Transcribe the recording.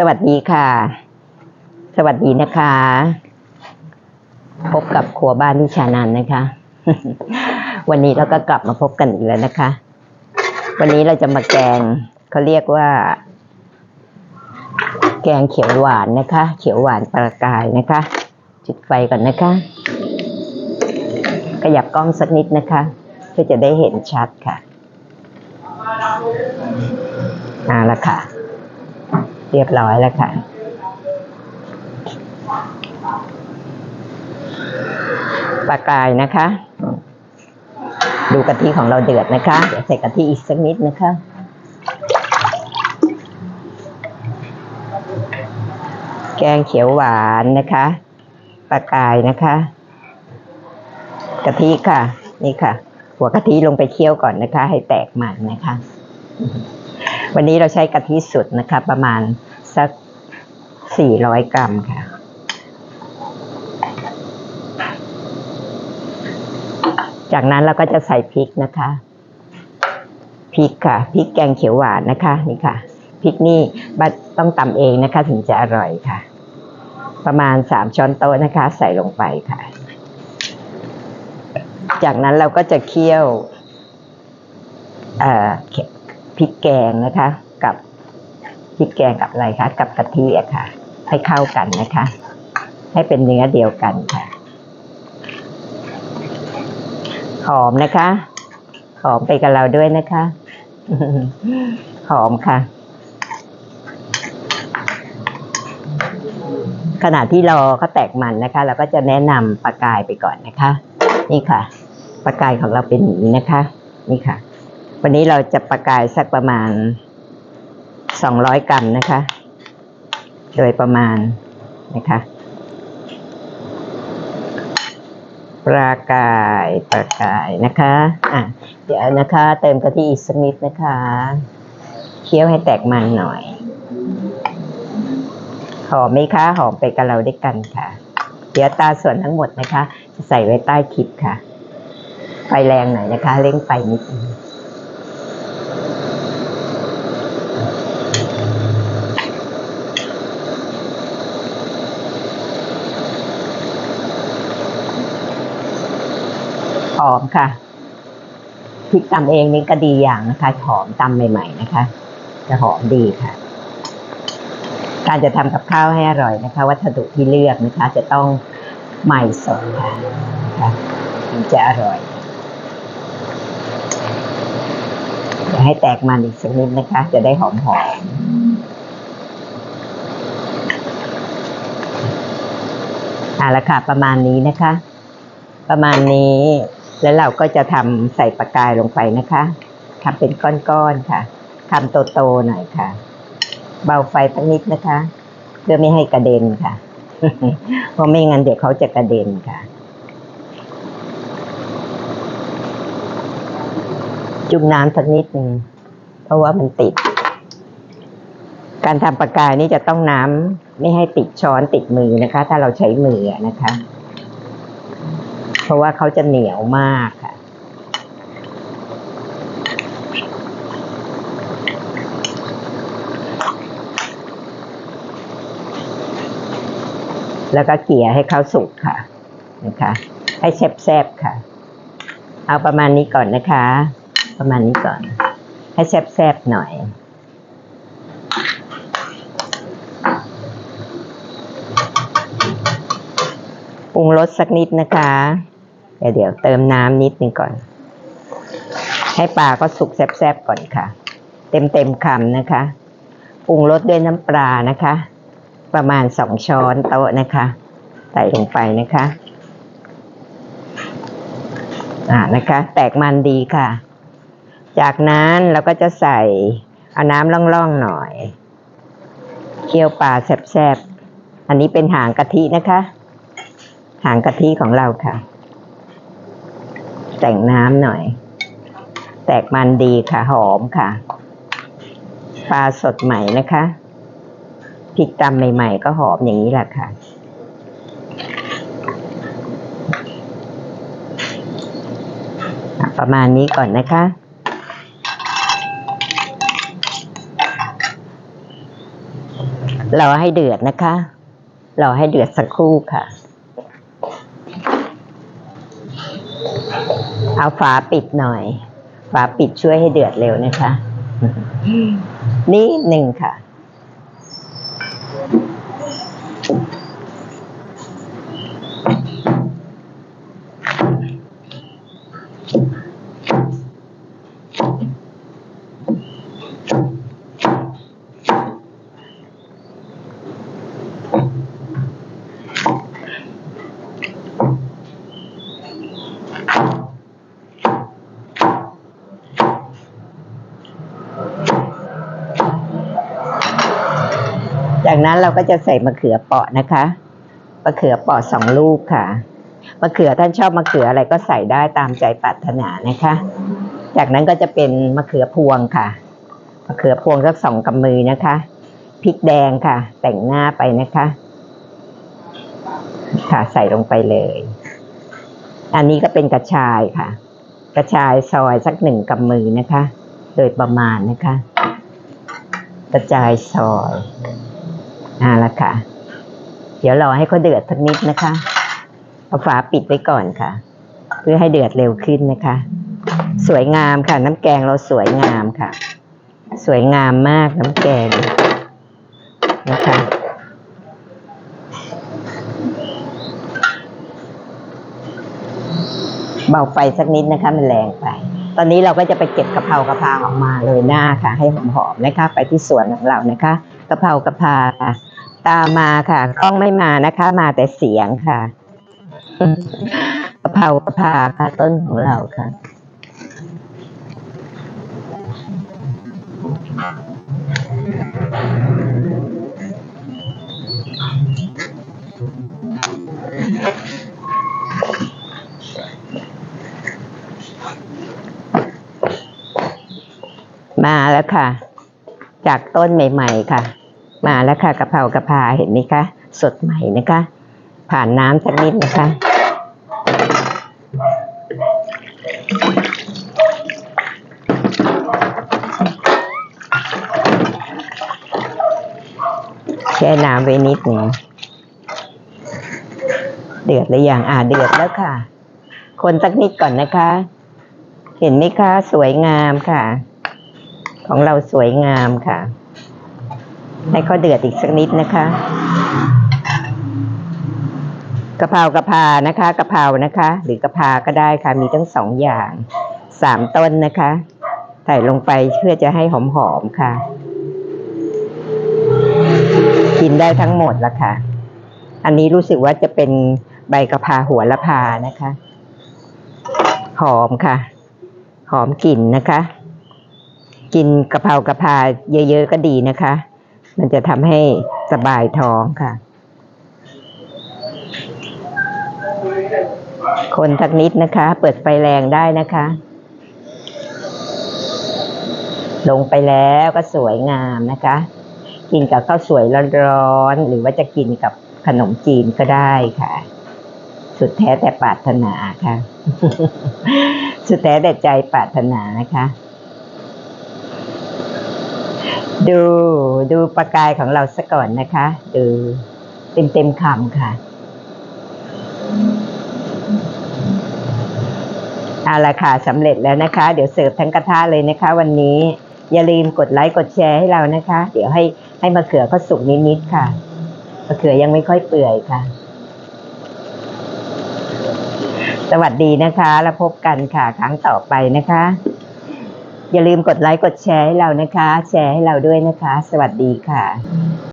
สวัสดีค่ะ สวัสดีนะคะ พบกับครัวบ้านนิชานันนะคะ วันนี้เราก็กลับมาพบกันอีกแล้วนะคะ วันนี้เราจะมาแกงเขาเรียกว่า แกงเขียวหวานนะคะ เขียวหวานปลากายนะคะ จุดไฟก่อนนะคะ ขยับกล้องสักนิดนะคะเพื่อจะได้เห็นชัดค่ะเอาละค่ะ เรียบร้อยแล้วค่ะ ปลากายนะคะ ดูกะทิของเราเดือดนะคะ เดี๋ยวใส่กะทิอีกสักนิดนะคะแกงเขียวหวานนะคะปลากายนะคะ กะทิค่ะ นี่ค่ะ หัวกะทิลงไปเคี่ยวก่อนนะคะ ให้แตกมันนะคะ วันนี้เราใช้กะทิสุดนะคะ ประมาณสักสี่ร้อยกรัมค่ะ จากนั้นเราก็จะใส่พริกนะคะพริกค่ะพริกแกงเขียวหวานนะคะนี่ค่ะพริกนี่ต้องตำเองนะคะ ถึงจะอร่อยค่ะ ประมาณสามช้อนโต๊ะนะคะ ใส่ลงไปค่ะ จากนั้นเราก็จะเคี่ยวอ่อ พริกแกงนะคะ กับพริกแกงกับอะไรคะกับกะทิอะค่ะ ให้เข้ากันนะคะ ให้เป็นเนื้อเดียวกันค่ะ หอมนะคะ หอมไปกับเราด้วยนะคะ หอมค่ะ ขณะที่รอเขาแตกมันนะคะ เราก็จะแนะนำปลากายไปก่อนนะคะ นี่ค่ะปลากายของเราเป็นอย่างนี้นะคะ นี่ค่ะ วันนี้เราจะปลากายสักประมาณสองร้อยกรัมนะคะ โดยประมาณนะคะปลากายปลากายนะคะอะเดี๋ยวนะคะ เติมกะทิอีกสักนิดนะคะ เคี่ยวให้แตกมันหน่อย หอมไหมคะหอมไปกับเราด้วยกันค่ะ เดี๋ยวตาส่วนทั้งหมดนะคะ จะใส่ไว้ใต้คลิปค่ะ ไฟแรงหน่อยนะคะ เร่งไฟนิดนึง หอมค่ะพริกตำเองนี่ก็ดีอย่างนะคะหอมตำใหม่ ๆ นะคะ จะหอมดีค่ะ การจะทำกับข้าวให้อร่อยนะคะ วัสดุที่เลือกนะคะ จะต้องใหม่สดค่ะนะคะถึงจะอร่อยอยให้แตกมันอีกสักนิดนะคะ จะได้หอมหอมอะละค่ะประมาณนี้นะคะ ประมาณนี้ แล้วเราก็จะทำใส่ปลากายลงไปนะคะทำเป็นก้อนๆค่ะทำโตๆหน่อยค่ะ เบาไฟสักนิดนะคะ เพื่อไม่ให้กระเด็นค่ะ เพราะไม่งั้นเดี๋ยวเขาจะกระเด็นค่ะ จุ่มน้ำสักนิดหนึ่งเพราะว่ามันติด การทำปลากายนี่จะต้องน้ำไม่ให้ติดช้อนติดมือนะคะ ถ้าเราใช้มือนะคะ เพราะว่าเขาจะเหนียวมากค่ะ แล้วก็เกลี่ยให้เขาสุกค่ะนะคะ ให้แซ่บๆค่ะ เอาประมาณนี้ก่อนนะคะ ประมาณนี้ก่อน ให้แซ่บๆหน่อยปรุงรสสักนิดนะคะ เดี๋ยวเดี๋ยวเติมน้ำนิดนึงก่อน ให้ปลาก็สุกแซ่บๆก่อนค่ะ เต็มเต็มคำนะคะปรุงรสด้วยน้ำปลานะคะ ประมาณสองช้อนโต๊ะนะคะ ใส่ลงไปนะคะอ่านะคะ แตกมันดีค่ะ จากนั้นเราก็จะใส่เอาน้ำล่องๆหน่อยเคี่ยวปลาแซ่บๆอันนี้เป็นหางกะทินะคะ หางกะทิของเราค่ะ แต่งน้ำหน่อย แตกมันดีค่ะ หอมค่ะปลาสดใหม่นะคะพริกตำใหม่ๆ ก็หอมอย่างนี้แหละค่ะ ประมาณนี้ก่อนนะคะ เรอให้เดือดนะคะ เรอให้เดือดสักครู่ค่ะ เอาฝาปิดหน่อย ฝาปิดช่วยให้เดือดเร็วนะคะ นี่หนึ่งค่ะ จากนั้นเราก็จะใส่มะเขือเปราะนะคะมะเขือเปราะสองลูกค่ะมะเขือท่านชอบมะเขืออะไรก็ใส่ได้ตามใจปรารถนานะคะ จากนั้นก็จะเป็นมะเขือพวงค่ะมะเขือพวงสักสองกำมือนะคะพริกแดงค่ะ แต่งหน้าไปนะคะ ค่ะใส่ลงไปเลย อันนี้ก็เป็นกระชายค่ะ กระชายซอยสักหนึ่งกำมือนะคะ โดยประมาณนะคะ กระจายซอย อ่าละค่ะ เดี๋ยวรอให้เขาเดือดสักนิดนะคะเอาฝาปิดไว้ก่อนค่ะ เพื่อให้เดือดเร็วขึ้นนะคะ สวยงามค่ะ น้ำแกงเราสวยงามค่ะ สวยงามมากน้ำแกงนะคะเบาไฟสักนิดนะคะ มันแรงไป ตอนนี้เราก็จะไปเก็บกะเพรากะเพราออกมาเลยหน้าค่ะ ให้หอมๆนะคะ ไปที่สวนของเรานะคะกะเพรากะเพราค่ะ ตามมาค่ะกล้องไม่มานะคะ มาแต่เสียงค่ะกะเพรากะเพราค่ะต้นของเราค่ะมาแล้วค่ะ จากต้นใหม่ ๆ ค่ะ มาแล้วค่ะกะเพรากะเพราเห็นไหมคะ สดใหม่นะคะ ผ่านน้ำสักนิดนะคะแช่น้ำไว้นิดหนึ่งเดือดหรือยังอ่าเดือดแล้วค่ะ คนสักนิดก่อนนะคะ เห็นไหมคะ สวยงามค่ะ ของเราสวยงามค่ะ ให้เขาเดือดอีกสักนิดนะคะกะเพรากะเพรานะคะกะเพรานะคะ หรือกะเพราก็ได้ค่ะ มีทั้งสองอย่างสามต้นนะคะใส่ลงไปเพื่อจะให้หอมๆค่ะ กินได้ทั้งหมดละค่ะ อันนี้รู้สึกว่าจะเป็นใบกะเพราหัวละพานะคะ หอมค่ะ หอมกลิ่นนะคะ กินกะเพรากะเพราเยอะๆก็ดีนะคะ มันจะทำให้สบายท้องค่ะ คนสักนิดนะคะ เปิดไฟแรงได้นะคะ ลงไปแล้วก็สวยงามนะคะ กินกับข้าวสวยร้อนๆหรือว่าจะกินกับขนมจีนก็ได้ค่ะ สุดแท้แต่ปรารถนาค่ะ สุดแท้แต่ใจปรารถนานะคะ ดูดูประกายของเราซะก่อนนะคะ ดูเต็มเต็มคำค่ะเอาละค่ะสำเร็จแล้วนะคะ เดี๋ยวเสิร์ฟทั้งกระทะเลยนะคะ วันนี้อย่าลืมกดไลค์กดแชร์ให้เรานะคะ เดี๋ยวให้ให้มะเขือเขาสุกนิดๆค่ะมะเขือยังไม่ค่อยเปื่อยค่ะ สวัสดีนะคะ แล้วพบกันค่ะ ครั้งต่อไปนะคะ อย่าลืมกดไลค์กดแชร์ให้เรานะคะ แชร์ให้เราด้วยนะคะ สวัสดีค่ะ